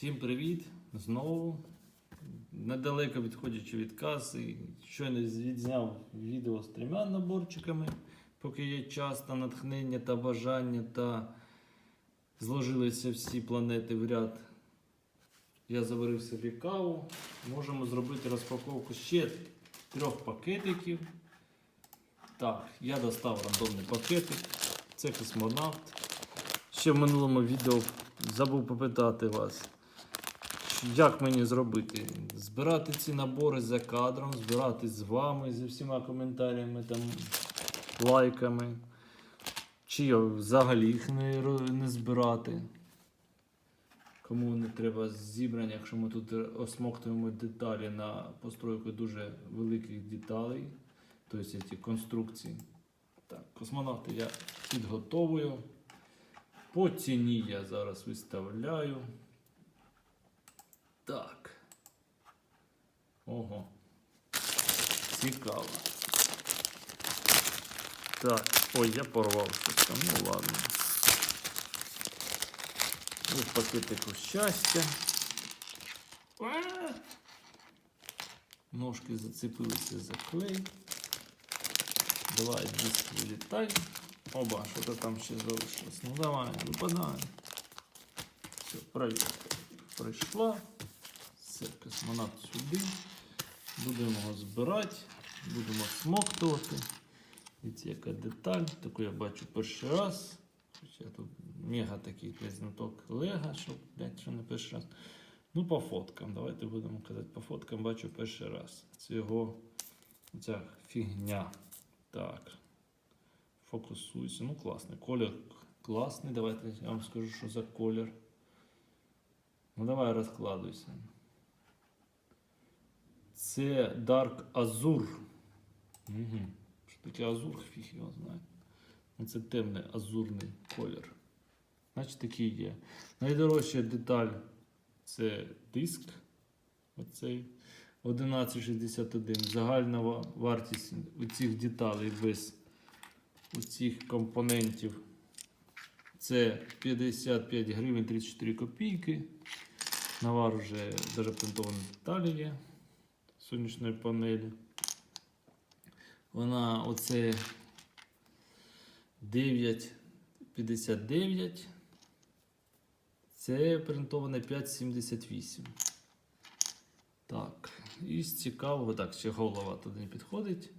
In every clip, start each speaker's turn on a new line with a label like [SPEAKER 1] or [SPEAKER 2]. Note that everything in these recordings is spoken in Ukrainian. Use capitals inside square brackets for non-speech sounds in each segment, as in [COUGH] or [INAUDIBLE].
[SPEAKER 1] Всім привіт! Знову. Недалеко відходячи від каси, щойно відзняв відео з трьома наборчиками, поки є час та натхнення та бажання, та зложилися всі планети в ряд. Я заварив собі каву. Можемо зробити розпаковку ще трьох пакетиків. Так, я достав рандомний пакетик. Це космонавт. Ще в минулому відео забув попитати вас, як мені зробити? Збирати ці набори за кадром, збирати з вами, зі всіма коментарями, там, лайками. Чи взагалі їх не, не збирати. Кому не треба зібрання, якщо ми тут осмоктуємо деталі на постройку дуже великих деталей, тобто ці конструкції. Так, космонавти я підготовую. По ціні я зараз виставляю. Так. Ого. Цікаво. Так. Ой, я порвав там. Ну ладно. Ось пакетику щастя. Ножки зацепилися за клей. Давай диск вилітай. Оба, що-то там ще залишилось. Ну давай, випадай. Все, проверка пройшла. Все, космонавт сюди. Будемо його збирати, будемо смоктувати. Дивіться, яка деталь. Таку я бачу перший раз. Хоча тут мега такий десь знаток лего, щоб що не перший раз. Ну, по фоткам. Давайте будемо казати, по фоткам бачу перший раз. Це його ця фігня. Так. Фокусуйся. Ну, класний. Колір класний. Давайте я вам скажу, що за колір. Ну, давай розкладуйся. Це Dark Azure. Угу. Що таке азур? Фіг його знає. Ну, Це темний азурний колір. Значить такий є. Найдорожча деталь це диск. Оцей 1161. Загальна вартість у цих деталей без усіх компонентів. Це 55 гривень 34 копійки. Навар вже даже принтовані деталі є сонячної панелі. Вона оце 9,59. Це принтоване 5,78. Так, і з цікавого, так, ще голова туди не підходить.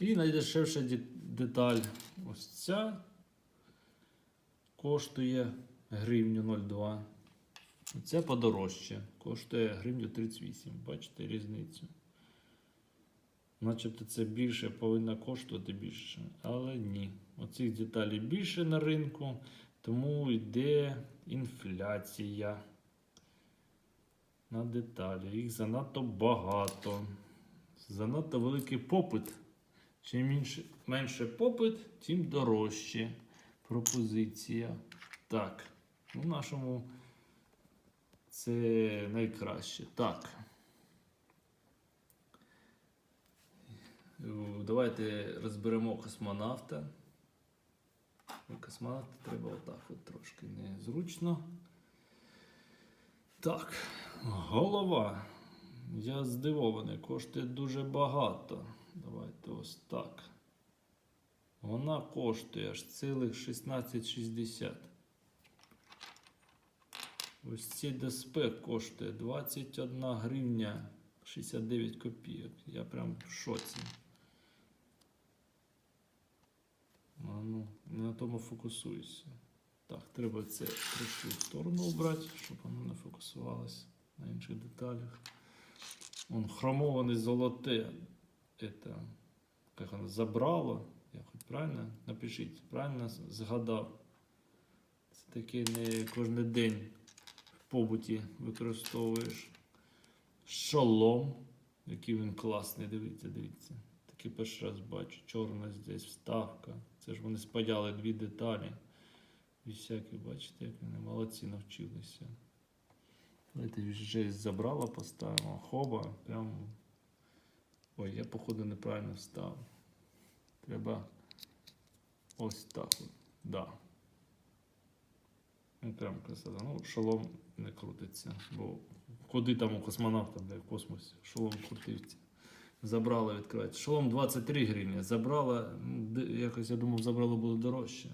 [SPEAKER 1] І найдешевша деталь ось ця коштує гривню 0,2. Ця подорожче, коштує гривню 38. Бачите різницю? Начебто це більше повинно коштувати більше, але ні. Оцих деталей більше на ринку, тому йде інфляція на деталі. Їх занадто багато. Занадто великий попит. Чим менше, менше попит, тим дорожче пропозиція. Так, у нашому це найкраще. Так. Давайте розберемо космонавта. Космонавта треба отак от трошки незручно. Так, голова. Я здивований, коштує дуже багато. Давайте ось так. Вона коштує аж цілих 16,60. Ось цей доспех коштує 21 гривня 69 копійок. Я прям в шоці. А ну, не на тому фокусуюся. Так, треба це трошки в сторону обрати, щоб воно не фокусувалося на інших деталях. Вон хромоване золоте. Это, як воно, забрало. Я хоч правильно? Напишіть, правильно згадав. Це таке не кожен день в побуті використовуєш. Шолом, який він класний, дивіться, дивіться. Такий перший раз бачу. Чорна здесь вставка. Це ж вони спаяли дві деталі. І всякі, бачите, як вони молодці навчилися. Давайте вже забрала, поставимо. Хоба, прям. Ой, я походу неправильно встав. Треба ось так. от. Да. Ну, прям красота. Ну, шолом не крутиться. Бо куди там у космонавта, де в космосі, шолом крутився. Забрала відкривати. Шолом 23 гривні. Забрала, ну, якось я думав, забрало буде дорожче.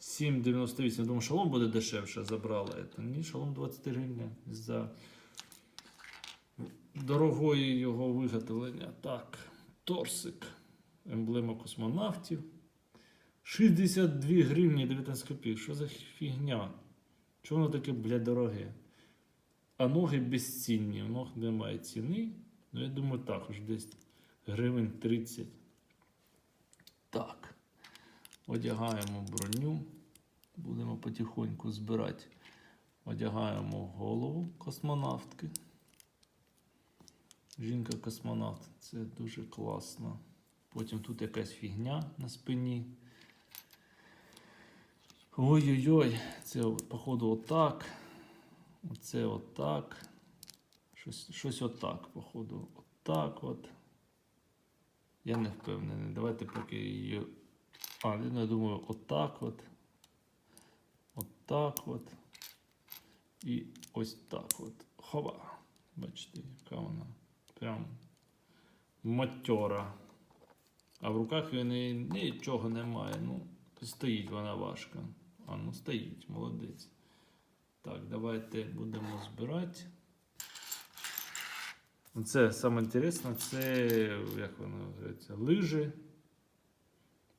[SPEAKER 1] 7,98. Я думав, шолом буде дешевше, забрала. Це. Ні, шолом 23 гривні. За дорогої його виготовлення. Так, торсик. Емблема космонавтів. 62 гривні 19 копійок. Що за фігня? Чого воно таке, блядь, дороге? А ноги безцінні, у ног немає ціни. Ну, я думаю, також десь гривень 30. Так. Одягаємо броню. Будемо потихоньку збирати. Одягаємо голову космонавтки. Жінка-космонавт. Це дуже класно. Потім тут якась фігня на спині. Ой-ой-ой, це походу отак. Оце отак. Щось, щось отак, походу. Отак от. Я не впевнений. Давайте поки її. А, ну, я думаю, отак от. Отак от. І ось так от. Хова. Бачите, яка вона. Прям матьора. А в руках в неї нічого немає. Ну, стоїть вона важко. А, ну стоїть, молодець. Так, давайте будемо збирати. Це саме інтересне, це як воно називається, лижі.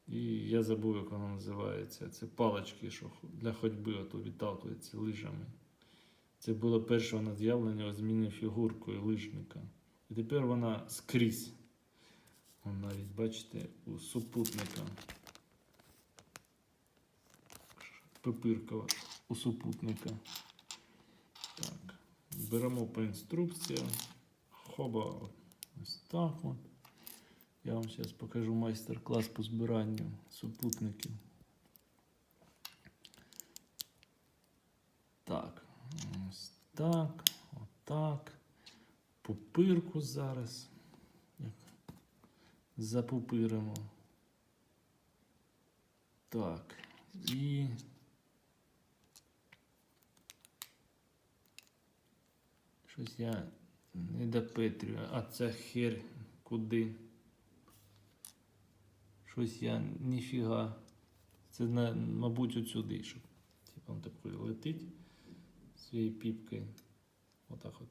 [SPEAKER 1] І я забув, як воно називається. Це палички, що для ходьби ото відталкуються лижами. Це було перше над'явлення зміни фігуркою лижника. І тепер вона скрізь. Вон навіть, бачите, у супутника. Пипиркова у супутника. Так. Беремо по інструкціям. Хоба ось так от. Я вам зараз покажу майстер-клас по збиранню супутників. Так, ось так, отак. Пупирку зараз. Як Запупиримо. Так. І. Щось я не допетрюю. А це хер куди? Щось я ніфіга. Це, мабуть, отсюди, щоб типу, він такий летить своєю піпкою. Отак от.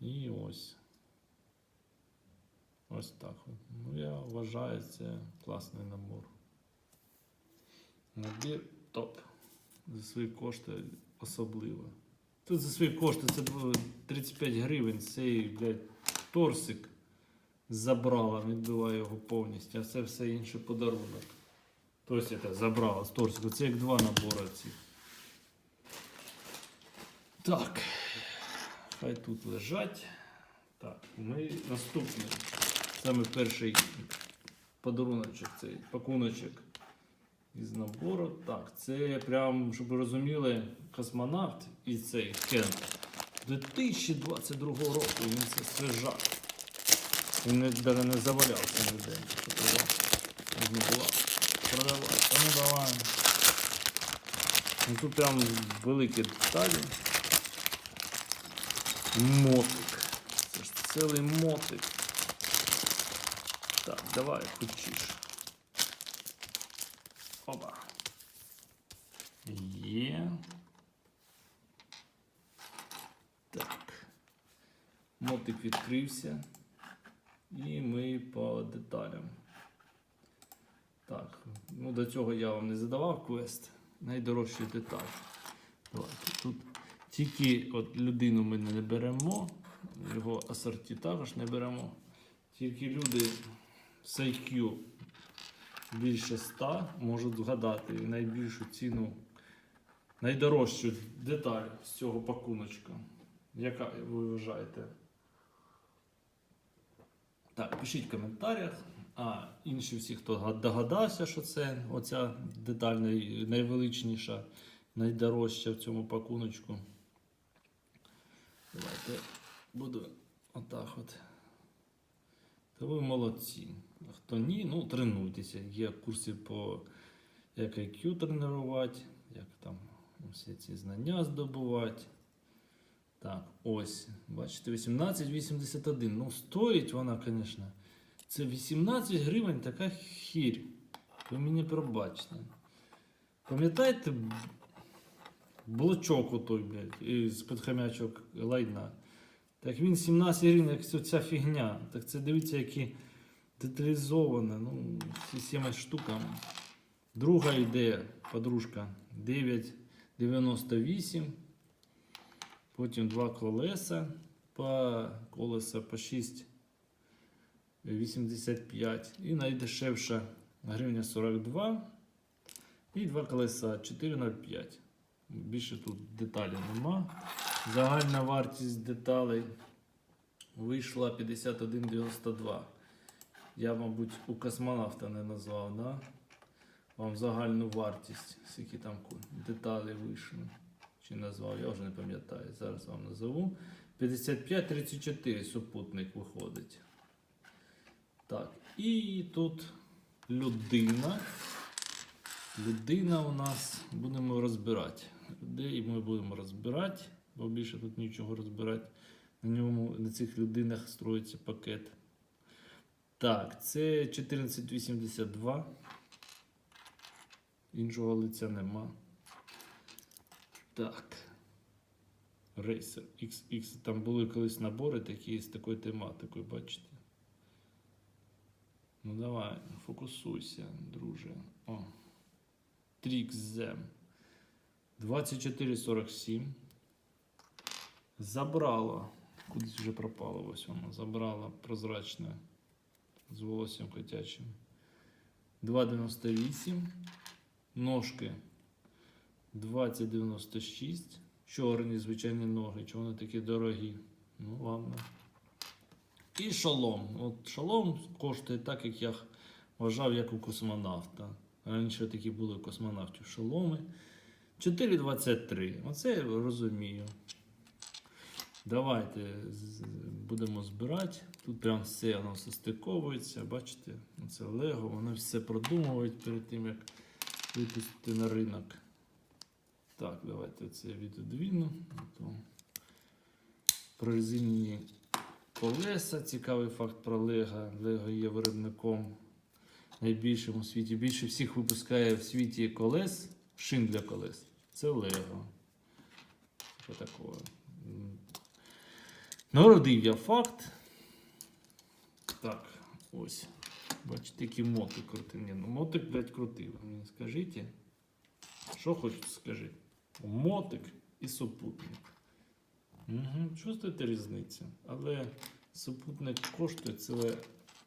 [SPEAKER 1] І ось. Ось так от. Ну, я вважаю, це класний набор. Набір топ. За свої кошти особливо. Тут за свої кошти це було 35 гривень, цей, блядь, торсик забрала, відбила його повністю, а це все інше подарунок. Тобто це забрала з торсику. Це як два набори ці. Так. Хай тут лежать. Так, ми наступний. Саме перший подаруночок, цей пакуночок із набору. Так, це прям, щоб ви розуміли, космонавт і цей Кент 2022 року. Він це свіжак. Він навіть не завалявся ніде. Можна було продавати. Ну давай. Ну, тут прям великі деталі. Мотик. Це ж цілий мотик. Так, давай, хочеш. Опа. Є. Так. Мотик відкрився. І ми по деталям. Так, ну до цього я вам не задавав квест. Найдорожчі деталі. Давайте тут тільки от людину ми не беремо, його асорті також не беремо. Тільки люди з IQ більше 100 можуть згадати найбільшу ціну, найдорожчу деталь з цього пакуночка. Яка ви вважаєте? Так, пишіть в коментарях. А інші всі, хто догадався, що це оця деталь най- найвеличніша, найдорожча в цьому пакуночку. Давайте буду отак от. Та ви молодці. А Хто ні, ну тренуйтеся. Є курси по як IQ тренувати, як там всі ці знання здобувати. Так, ось. Бачите, 1881. Ну, стоїть вона, звісно. Це 18 гривень така хірь. Ви мені пробачте. Пам'ятаєте блочок отой, блядь, із підхамячок лайна? Так він 17 гривень, як ця- фігня. Так це дивіться, які деталізоване. Ну, всі 7 штуками. Друга ідея, подружка 9,98. Потім два колеса по колеса по 6,85. І найдешевша гривня 42. І два колеса 4,05. Більше тут деталей нема. Загальна вартість деталей вийшла 51,92. Я, мабуть, у космонавта не назвав, да? Вам загальну вартість, скільки там деталей вийшли. Чи назвав, я вже не пам'ятаю. Зараз вам назову. 55-34 супутник виходить. Так, і тут людина. Людина у нас будемо розбирати. Людей ми будемо розбирати, бо більше тут нічого розбирати. На ньому, на цих людинах строїться пакет. Так, це 1482. Іншого лиця нема. Так. Racer XX. Там були колись набори такі з такою тематикою, бачите? Ну давай, фокусуйся, друже. О. Trixzem. 2447. Забрала. Кудись вже пропало ось воно. Забрала прозрачне з волоссям котячим. 2,98. Ножки 20,96. Чорні звичайні ноги. Чого вони такі дорогі? Ну, ладно. І шолом. От шолом коштує так, як я вважав, як у космонавта. Раніше такі були у космонавтів шоломи. 4,23. Оце я розумію. Давайте будемо збирати. Тут прям все воно все стиковується. Бачите, це Лего, вони все продумують перед тим, як випустити на ринок. Так, давайте це відодвіну. Прорезинені колеса. Цікавий факт про Лего. Лего є виробником найбільшим у світі. Більше всіх випускає в світі колес, шин для колес. Це Лего. Такого? Народив я факт. Так, ось. Бачите, який мотик крутий. Ні, ну мотик, блядь, крутий. Мені скажіть. Що хочете скажіть? Мотик і супутник. Угу, чувствуєте різницю? Але супутник коштує це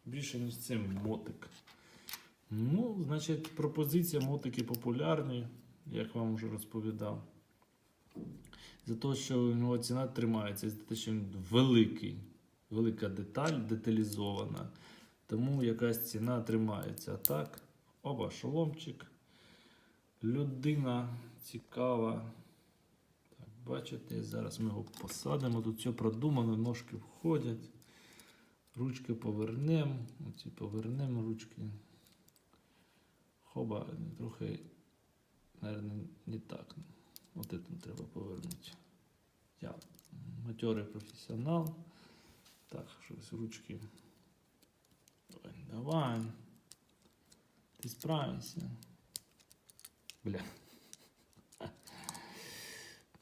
[SPEAKER 1] більше, ніж цей мотик. Ну, значить, пропозиція мотики популярні, як вам вже розповідав. За те, що у нього ціна тримається, за те, що він великий, велика деталь, деталізована. Тому якась ціна тримається. А так, оба шоломчик. Людина цікава. Так, бачите, зараз ми його посадимо. Тут все продумано, ножки входять. Ручки повернемо. Оці повернемо ручки. Хоба, трохи, наверное, не так. Вот это треба повернути. Я материй професіонал. Так, щось ручки. Давай, давай. Ти справишся. Бля.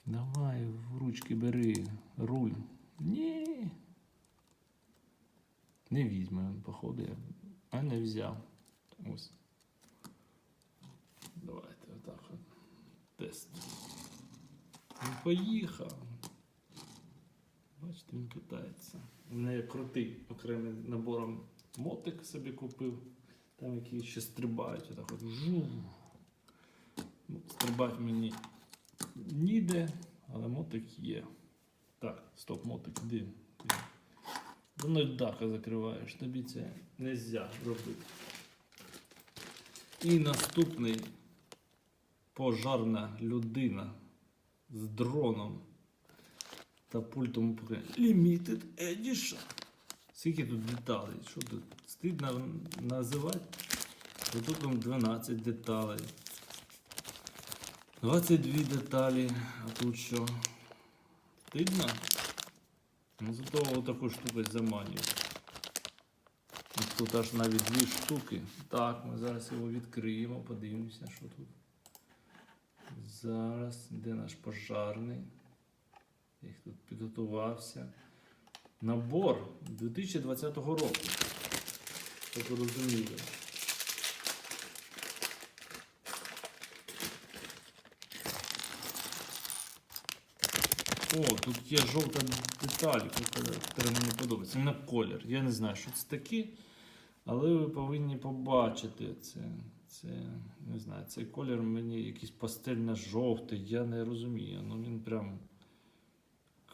[SPEAKER 1] Давай, в ручки бери руль. Ні. Не візьме, походу, я. А не взяв. Ось. Давайте отак от. Тест. Він поїхав. Бачите, він катається. У мене крутий окремим набором мотик собі купив. Там які ще стрибають. Отак от. Жу. Ну, Стрибати мені ніде, але мотик є. Так, стоп, мотик. Ти. Воно даха закриваєш, тобі це не можна робити. І наступний пожарна людина з дроном та пультом управління. Limited Edition. Скільки тут деталей? Що тут? Стидно називати. Тут там 12 деталей. 22 деталі, а тут що? Стидно? Ну зато таку штуку заманюю. Тут аж навіть дві штуки. Так, ми зараз його відкриємо, подивимося, що тут. Зараз, де наш пожарний? Їх тут підготувався. Набор 2020 року. Ви розуміли. О, тут є жовта деталь, яка мені подобається. На колір. Я не знаю, що це таке, але ви повинні побачити це. Це не знаю, цей колір мені якийсь пастельно-жовтий, я не розумію. Ну він прям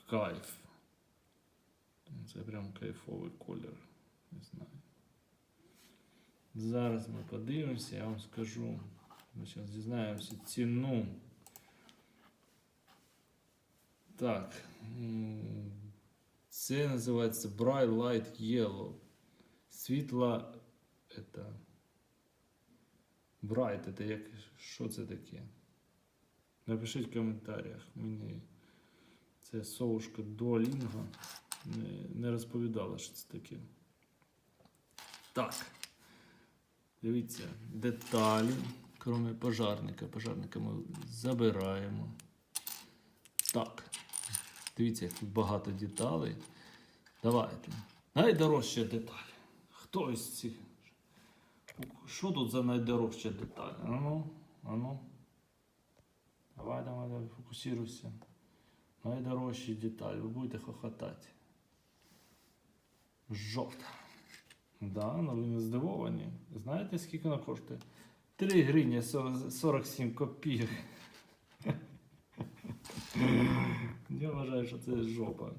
[SPEAKER 1] кайф. Це прям кайфовий колір. Не знаю. Зараз ми подивимося, я вам скажу. Ми зараз дізнаємося ціну. Так. Це називається Bright Light Yellow. Світла. Это... Bright, це як. Що це таке? Напишіть в коментарях. Мені це совушка Duolingo не, не розповідала, що це таке. Так. Дивіться, деталі, крім пожарника. Пожарника ми забираємо. Так. Дивіться, як тут багато деталей. Давайте. Найдорожча деталь. Хто із цих? Що тут за найдорожча деталь? Ану, ану. Давай, давай, давай, фокусируйся. Найдорожча деталь. Ви будете хохотати. Жовта. Да, ну ви не здивовані. Знаєте, скільки вона коштує? 3 гривні 47 копійок. Я вважаю, що це жопа.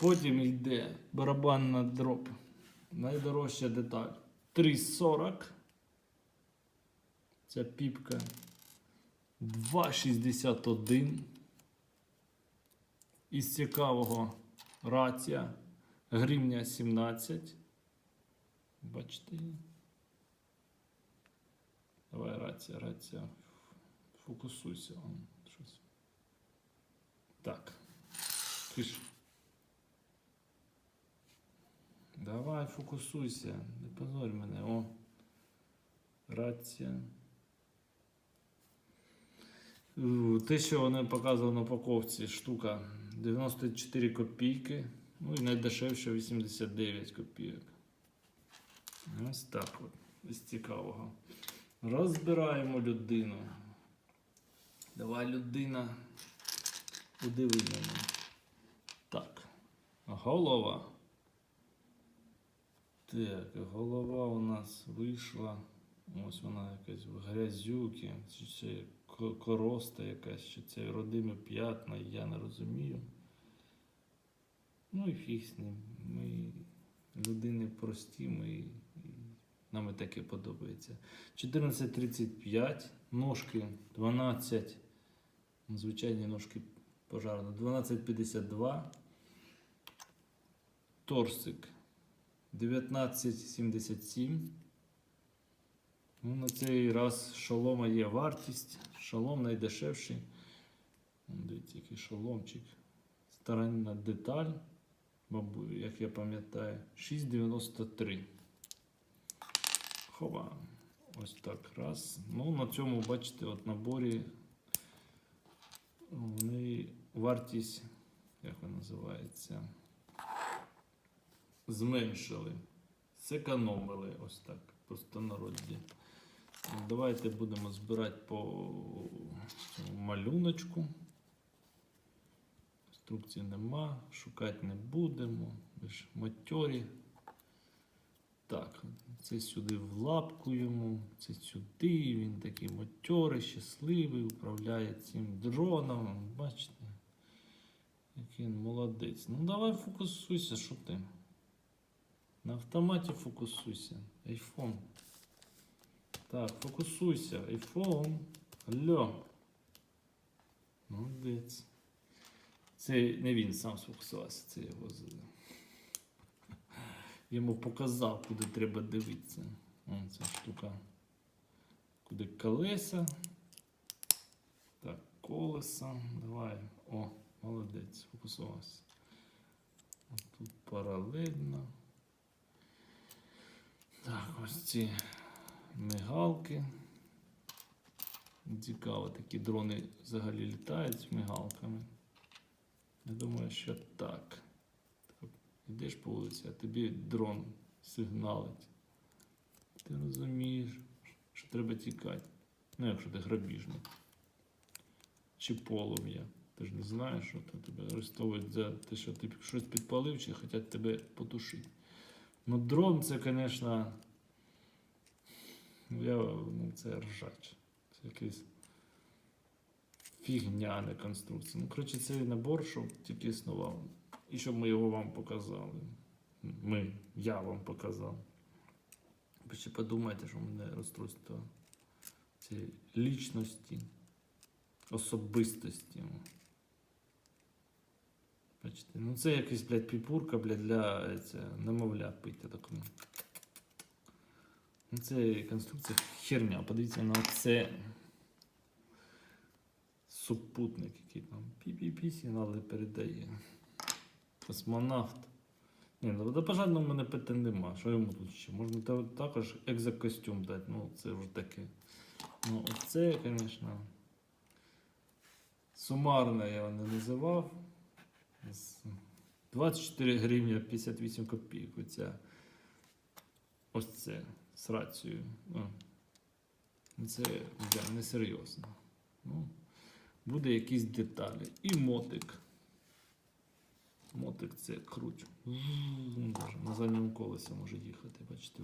[SPEAKER 1] Потім йде барабанна дроп. Найдорожча деталь. 3,40. Ця піпка. 2,61. Із цікавого рація. Гривня 17. Бачите? Давай рація, рація. Фокусуйся. Так. Киш. Давай, фокусуйся. Не позорь мене. О. Рація. Те, що вони показували на упаковці, штука 94 копійки. Ну і найдешевше 89 копійок. Ось так от. Із цікавого. Розбираємо людину. Давай, людина. Удиви мене. Так. Голова. Так, голова у нас вийшла. Ось вона якась в грязюки. Чи це короста якась, чи це родимі п'ятна, я не розумію. Ну і фіг з ним. Ми людини прості, ми, і нам і таке подобається. 14.35, ножки 12, звичайні ножки пожарно, 12.52, торсик 19.77. Ну, на цей раз шолома є вартість. Шолом найдешевший. Вон, Дивіться, який шоломчик. Старанна деталь, як я пам'ятаю, 6,93. Хова. Ось так раз. Ну, на цьому, бачите, от наборі вони вартість, як вона називається, зменшили, зекономили ось так, просто народі. Давайте будемо збирати по малюночку. Інструкції нема, шукати не будемо. Ви ж матьорі. Так, це сюди в лапку йому, це сюди. Він такий матьорий, щасливий, управляє цим дроном. Бачите, він молодець. Ну давай фокусуйся, що ти? На автоматі фокусуйся. Айфон. Так, фокусуйся. Айфон. Алло. Молодець. Це не він сам сфокусувався, це його [LAUGHS] йому показав, куди треба дивитися. Вон ця штука. Куди колеса. колеса. Давай. О, молодець, фокусувався. Тут паралельно. Так, ось ці мигалки. Цікаво, такі дрони взагалі літають з мигалками. Я думаю, що. Так, Йдеш по вулиці, а тобі дрон сигналить. Ти розумієш, що треба тікати. Ну, якщо ти грабіжник. Чи полум'я. Ти ж не знаєш, що то тебе арестовують за те, що ти щось підпалив, чи хочуть тебе потушити. Ну, дрон це, звісно, я, ну, це ржач. Це якийсь фігня, не конструкція. Ну, коротше, цей набор, щоб тільки існував. І щоб ми його вам показали. Ми, я вам показав. Ви ще подумайте, що в мене розстройство цієї лічності, особистості. Бачите, ну це якась, блядь, піпурка, блядь, для це, немовля пити. Так, ну. Це конструкція херня. Подивіться на це супутник, який там пі-пі-пі сигнали передає. Космонавт. Ні, ну водопожарного в мене питань нема. Що йому тут ще? Можна також екзокостюм дати. Ну, це вже таке. Ну, це, звісно, сумарно я його не називав. З 24 гривні 58 копійок. Оця. Ось це з рацією. Ну, це бля, несерйозно. Ну, буде якісь деталі. І мотик. Мотик це круть. На задньому колесі може їхати, бачите.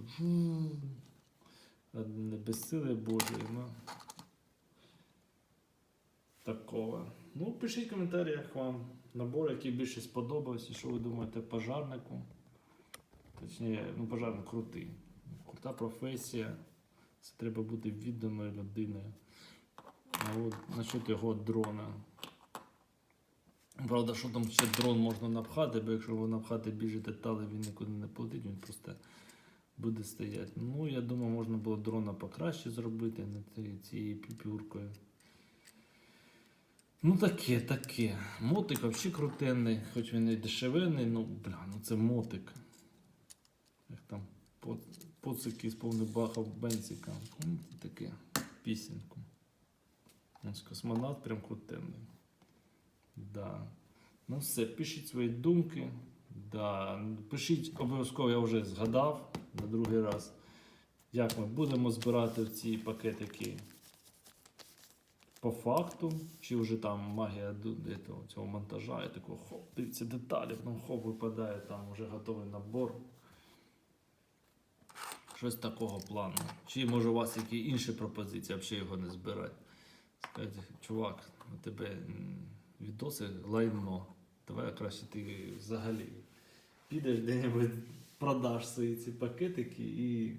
[SPEAKER 1] Не Божої, ну. Такого. Ну, пишіть в коментарях вам набор, який більше сподобався, що ви думаєте пожарнику. Точніше, ну, пожарник крутий. Крута професія. Це треба бути відданою людиною. А от насчет його дрона. Правда, що там ще дрон можна напхати, бо якщо ви напхати більше деталей, він нікуди не полетить, він просто буде стояти. Ну, я думаю, можна було дрона покраще зробити, не цією піпюркою. Ну таке, таке. Мотик взагалі крутенний, хоч він і дешевенний, ну бля, ну це мотик. Як там по- поцики з повним бахом бензика. Ну, таке пісеньку. Ось космонавт прям крутенний. Да. Ну все, пишіть свої думки. Да. Пишіть обов'язково, я вже згадав на другий раз, як ми будемо збирати ці пакетики по факту, чи вже там магія цього монтажа, і такого хоп, дивіться деталі, потім хоп випадає там вже готовий набор. Щось такого плану. Чи може у вас які інші пропозиції, взагалі його не збирати. Скажете, чувак, у тебе відоси лайно. Давай краще ти взагалі підеш де-небудь, продаш свої ці пакетики і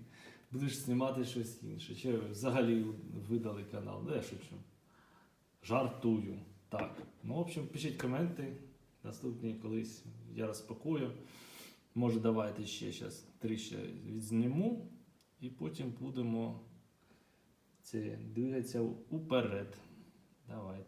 [SPEAKER 1] будеш знімати щось інше. Чи взагалі видали канал. Ну, я шучу. Жартую. Так. Ну, в общем, пишіть коменти. Наступні колись я розпакую. Може, давайте ще зараз три ще відзніму. І потім будемо це двигатися уперед. Давайте.